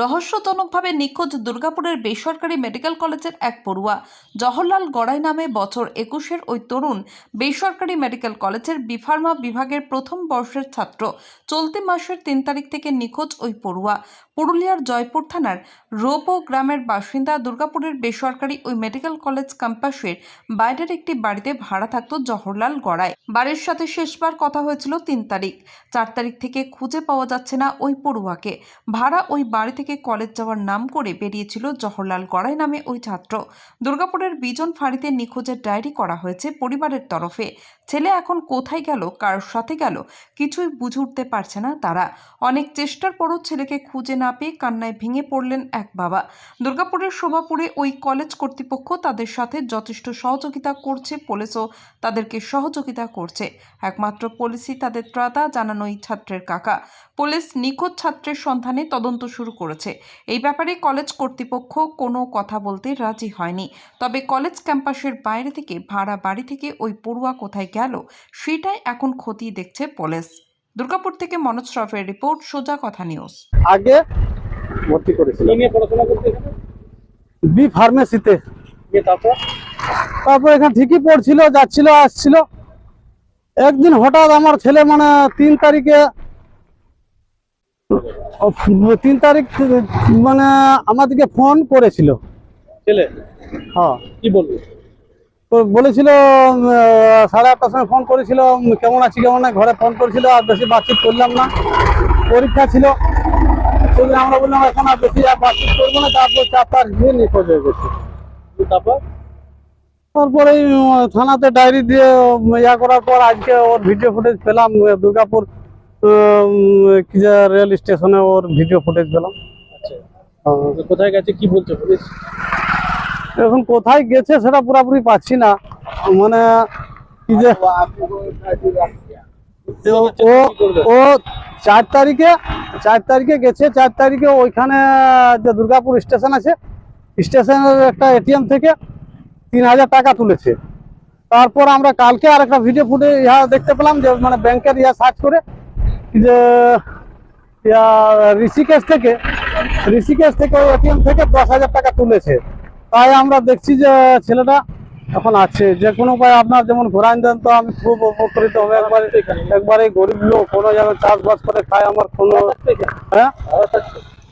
রহস্যজনকভাবে নিখোঁজ দুর্গাপুরের বেসরকারি মেডিকেল কলেজের এক পড়ুয়া। জওহরলাল গড়াই নামে বছর একুশের ওই তরুণ বেসরকারি মেডিকেল কলেজের বিফার্মা বিভাগের প্রথম বর্ষের ছাত্র। চলতি মাসের তিন তারিখ থেকে নিখোঁজ ওই পড়ুয়া। পুরুলিয়ার জয়পুর থানার রোপো গ্রামের বাসিন্দা দুর্গাপুরের বেসরকারি ওই মেডিকেল কলেজ ক্যাম্পাসের বাইরের একটি বাড়িতে ভাড়া থাকতো জওহরলাল গড়াই। বাড়ির সাথে শেষবার কথা হয়েছিল তিন তারিখ। চার তারিখ থেকে খুঁজে পাওয়া যাচ্ছে না ওই পড়ুয়াকে। ভাড়া ওই বাড়ি থেকে কলেজ যাওয়ার নাম করে বেরিয়েছিল জহরলাল গড়াই নামে ওই ছাত্র। দুর্গাপুরের বিজন ফাঁড়িতে নিখোঁজের ডায়েরি করা হয়েছে পরিবারের তরফে। ছেলে এখন কোথায় গেল, কার সাথে গেল, কিছুই বুঝে উঠতে পারছে না তারা। অনেক চেষ্টার পরও ছেলেকে খুঁজে না পেয়ে কান্নায় ভেঙে পড়লেন এক বাবা। দুর্গাপুরের শোভাপুরে ওই কলেজ কর্তৃপক্ষ তাদের সাথে যথেষ্ট সহযোগিতা করছে পুলিশও তাদেরকে সহযোগিতা করছে। একমাত্র পুলিশই তাদের ত্রাতা, জানানো ছাত্রের কাকা। পুলিশ নিখোঁজ ছাত্রের সন্ধানে তদন্ত শুরু করেছে। এই ব্যাপারে কলেজ কর্তৃপক্ষ কোনো কথা বলতে রাজি হয়নি। তবে কলেজ ক্যাম্পাসের বাইরে থেকে ভাড়া বাড়ি থেকে ওই পড়ুয়া কোথায় গেল সেটাই এখন খতিয়ে দেখছে পুলিশ। দুর্গাপুর থেকে মনোজ শ্রফের রিপোর্ট সোজা কথা নিউজ। আগে ভর্তি করেছিল নিয়ে পড়াশোনা করতে বি ফার্মেসিতে। তারপর? তারপর এখানে ঠিকই পড়ছিল যাচ্ছিল আসছিল। একদিন হঠাৎ আমার ছেলে মানে তিন তারিখে তিন তারিখ মানে আমাদেরকে ফোন করেছিল। ছেলে? হ্যাঁ। কি বলব? তো বলেছিল সাড়ে আটটার সময় ফোন করেছিল কেমন আছি কেমন না ঘরে ফোন করেছিল আর বেশি বাতচিত করলাম না। পরীক্ষা ছিল। সেদিন আমরা বললাম এখন আর বেশি আর বাতচিত করব না তারপর চার দিয়ে নিখোঁজ হয়ে গেছে। তারপর? তারপরে থানাতে ডায়েরি দিয়ে ইয়া করার পর আজকে ওর ভিডিও ফুটেজ পেলাম দুর্গাপুর উম, কি যে রেল স্টেশনে ওর ভিডিও ফুটেজ পেলাম। আচ্ছা। কোথায় গেছে কি বলছে পুলিশ? এখন কোথায় গেছে সেটা পুরোপুরি পাচ্ছি না। মানে কি যে ও ও চার তারিখে চার তারিখে গেছে চার তারিখে ওইখানে যে দুর্গাপুর স্টেশন আছে স্টেশনের একটা এটিএম থেকে তিন হাজার টাকা তুলেছে। তারপর আমরা কালকে আর একটা ভিডিও ফুটে ইহা দেখতে পেলাম যে মানে ব্যাংকের ইয়া সার্চ করে যে ইয়া ঋষিকেশ থেকে ঋষিকেশ থেকে ওই এটিএম থেকে দশ হাজার টাকা তুলেছে। তাই আমরা দেখছি যে ছেলেটা এখন আছে। যে কোনো উপায় আপনার যেমন ঘোরান দেন তো আমি খুব উপকৃত হবে। একবারে একবারে গরিব লোক কোনো জায়গায় চাষবাস করে খায় আমার কোনো হ্যাঁ?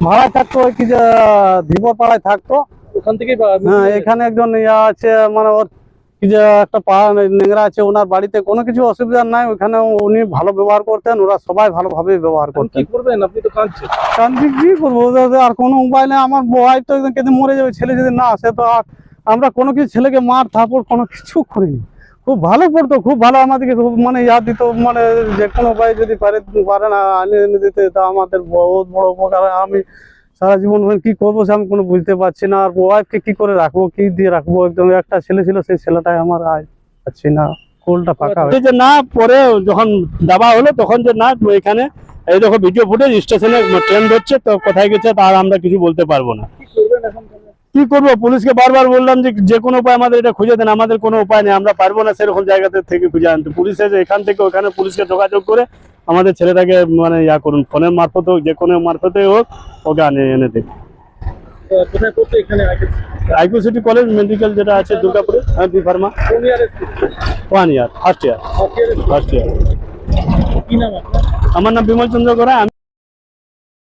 ভাড়া থাকতো ওই কি যে ধীবর পাড়ায় থাকতো। ওখান থেকে হ্যাঁ এখানে একজন ইয়া আছে মানে ওর যে একটা নেংরা আছে ওনার বাড়িতে কোনো কিছু অসুবিধা নাই ওখানে উনি ভালো ব্যবহার করতেন ওরা সবাই ভালোভাবে ব্যবহার করতেন কি করবেন? আপনি তো কাঁদছেন। কারণ কি করব? আর কোনো উপায় নেই আমার বয় তো একদম কেঁদে মরে যাবে ছেলে যদি না আসে তো আর আমরা কোনো কিছু ছেলেকে মার থাপড় কোনো কিছু করিনি। খুব ভালো পড়তো খুব ভালো আমাদেরকে খুব মানে ইয়াদ দিত মানে যে কোনো উপায় যদি পারে পারে না আনে এনে দিতে তা আমাদের বহুত বড় উপকার আমি সারা জীবন কি করব সে আমি কোনো বুঝতে পারছি না। আর ওয়াইফকে কি করে রাখব কি দিয়ে রাখব? একদম একটা ছেলে ছিল সেই ছেলেটাই আমার আয় পাচ্ছি না। কোলটা ফাঁকা যে না পরে যখন দাবা হলো তখন যে না এখানে এই দেখো ভিডিও ফুটেজ স্টেশনে ট্রেন ধরছে তো কোথায় গেছে তার আমরা কিছু বলতে পারব না। কি করব? পুলিশকে বারবার বললাম যে যে কোনো উপায় আমাদের এটা খুঁজে দেন আমাদের কোনো উপায় নেই আমরা পারব না সেরকম জায়গাতে থেকে খুঁজে আনতে। পুলিশ এসে এখান থেকে ওখানে পুলিশকে যোগাযোগ করে আমাদের ছেলেটাকে মানে ইয়া করুন ফোনের মারফত হোক যে কোনো মারফতে হোক ওকে আনে এনে দেবে। IQ city? কলেজ মেডিকেল যেটা আছে দুর্গাপুরে হ্যাঁ B pharma. One year first year. First year আমার নাম বিমল চন্দ্র আমি